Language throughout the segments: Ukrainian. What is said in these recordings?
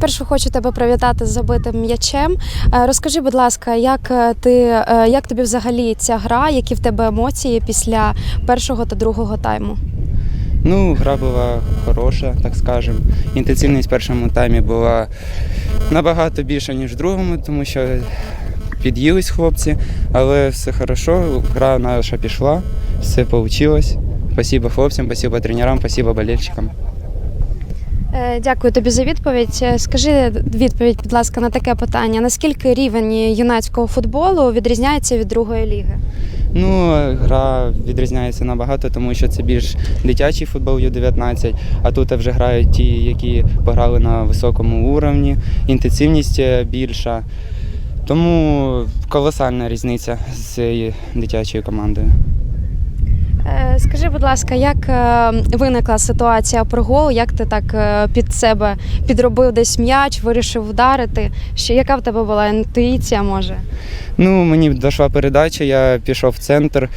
Спершу хочу тебе привітати з забитим м'ячем. Е, Розкажи, будь ласка, як е, ти е, як тобі взагалі ця гра, які в тебе емоції після першого та другого тайму? Ну, гра була хороша, так скажемо. Інтенсивність в першому таймі була набагато більша, ніж в другому, тому що під'їлись хлопці, але все хорошо, гра наша пішла, все вийшло. Спасибо хлопцям, спасибо тренерам, спасибо болельщикам. Е, Дякую тобі за відповідь. Е, Скажи відповідь, будь ласка, на таке питання: наскільки рівень юнацького футболу відрізняється від другої ліги? Ну, гра відрізняється набагато, тому що це більш дитячий футбол Ю-19, а тут вже грають ті, які пограли на високому уровні, інтенсивність е, більша. Тому колосальна різниця з дитячою командою. Е, Скажи, будь ласка, як е, виникла ситуація про гол? Як ти так е, під себе підробив десь м'яч, вирішив вдарити? Що яка в тебе була інтуїція? Може? Ну, мені дійшла передача, я пішов в центр,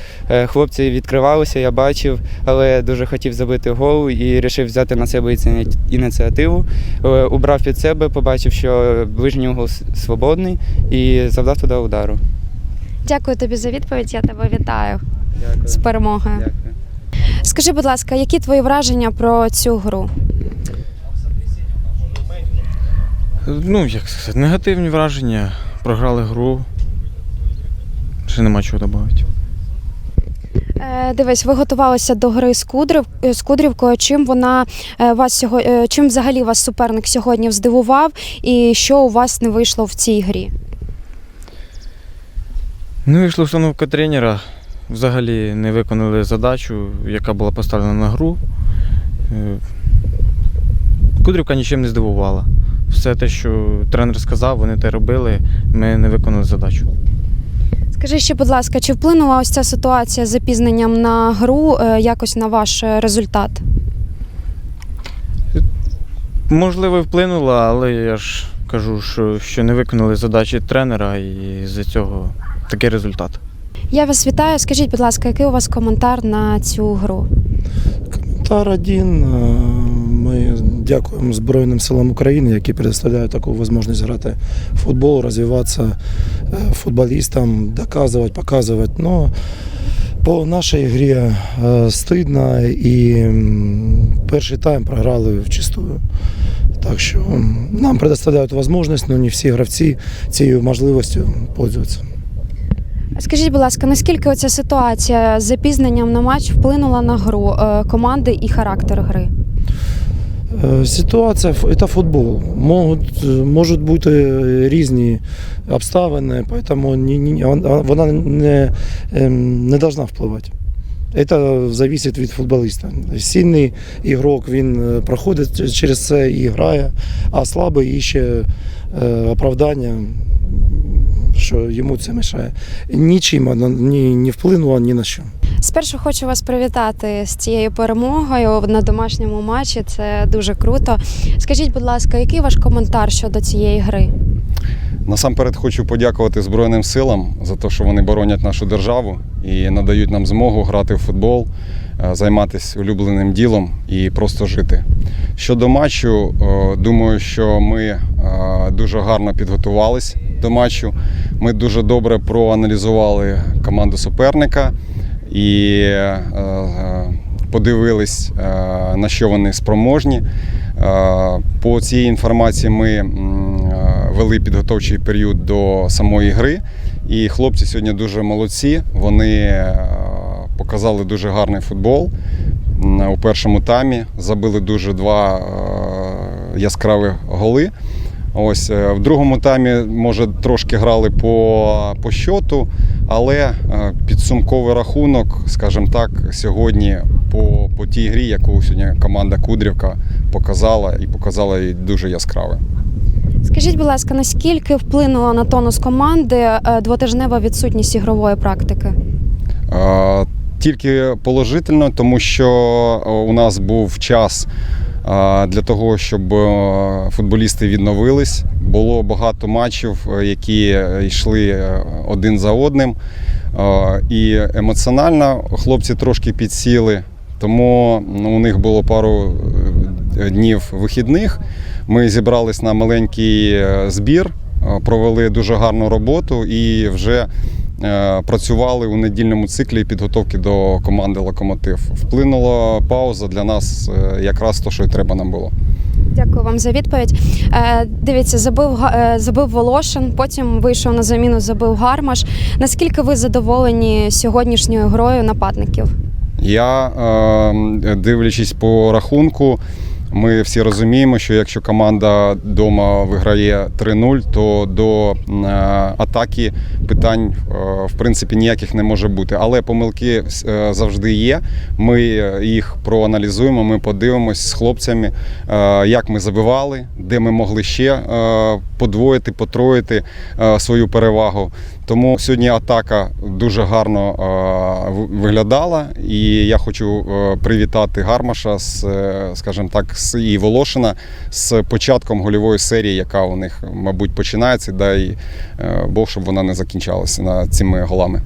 хлопці відкривалися, я бачив, але дуже хотів забити гол і вирішив взяти на себе іці- ініціативу. Убрав під себе, побачив, що ближній угол свободний і завдав туди удару. Дякую тобі за відповідь. Я тебе вітаю Дякую. з перемогою. Дякую. Скажи, будь ласка, які твої враження про цю гру? Ну, як сказати, негативні враження. Програли гру. Ще нема чого додати. Е, Дивись, ви готувалися до гри з Кудрів з Кудрівкою. Чим вона е, вас сього... е, чим взагалі вас суперник сьогодні здивував, і що у вас не вийшло в цій грі? Ну, вийшла установка тренера. Взагалі не виконали задачу, яка була поставлена на гру. Е, Кудрівка нічим не здивувала. Все те, що тренер сказав, вони те робили, ми не виконали задачу. Скажи ще, будь ласка, чи вплинула ось ця ситуація з запізненням на гру е, якось на ваш е, результат? Можливо, вплинула, але я ж кажу, що, що не виконали задачі тренера і з-за цього такий результат. Я вас вітаю. Скажіть, будь ласка, який у вас коментар на цю гру? Коментар один. Е, Ми дякуємо Збройним силам України, які предоставляють таку можливість грати в футбол, розвиватися е, футболістам, доказувати, показувати. Но по нашій грі е, стидно і перший тайм програли вчистую. Так що нам предоставляють можливість, але не всі гравці цією можливістю пользуються. Скажіть, будь ласка, наскільки оця ситуація з запізненням на матч вплинула на гру е, команди і характер гри? Е, Ситуація це футбол. Можуть, можуть бути різні обставини, тому ні- ні- вона не, ем, не должна впливати. Це залежить від футболіста. Сильний ігрок він е, проходить через це і грає, а слабий іще е, оправдання, що йому це мешає. Нічим вона ні, не вплинула ні на що. Спершу хочу вас привітати з цією перемогою на домашньому матчі. Це дуже круто. Скажіть, будь ласка, який ваш коментар щодо цієї гри? Насамперед хочу подякувати Збройним силам за те, що вони боронять нашу державу і надають нам змогу грати в футбол, е, займатися улюбленим ділом і просто жити. Щодо матчу, е, думаю, що ми е, дуже гарно підготувались до матчу. Ми дуже добре проаналізували команду суперника і подивились, на що вони спроможні. По цій інформації ми вели підготовчий період до самої гри. І хлопці сьогодні дуже молодці. Вони е, показали дуже гарний футбол у першому таймі. Забили дуже два е, яскраві голи. Ось е, в другому таймі, може, трошки грали по, по щоту, але підсумковий рахунок, скажімо так, сьогодні по, по тій грі, яку сьогодні команда Кудрівка показала і показала її дуже яскраве. Скажіть, будь ласка, наскільки вплинула на тонус команди е, двотижнева відсутність ігрової практики? Е, Тільки положительно, тому що е, у нас був час для того, щоб е, футболісти відновились. Було багато матчів, які йшли один за одним. І емоціонально хлопці трошки підсіли, тому ну, у них було пару днів вихідних. Ми зібрались на маленький е, збір, е, провели дуже гарну роботу і вже е, працювали у недільному циклі підготовки до команди Локомотив. Вплинула пауза для нас якраз то, що й треба нам було. Дякую вам за відповідь. Дивіться, забив забив Волошин, потім вийшов на заміну, забив Гармаш. Наскільки ви задоволені сьогоднішньою грою нападників? Я, е, дивлячись по рахунку, ми всі розуміємо, що якщо команда вдома виграє 3-0, то до е, атаки питань е, в принципі ніяких не може бути. Але помилки е, завжди є. Ми їх проаналізуємо, ми подивимось з хлопцями, як ми забивали, де ми могли ще подвоїти, потроїти свою перевагу. Тому сьогодні атака дуже гарно виглядала, і я хочу е, привітати Гармаша з, е, скажімо так, з і Волошина з початком гольової серії, яка у них, мабуть, починається. Дай е, Бог, щоб вона не закінчалася на цими голами.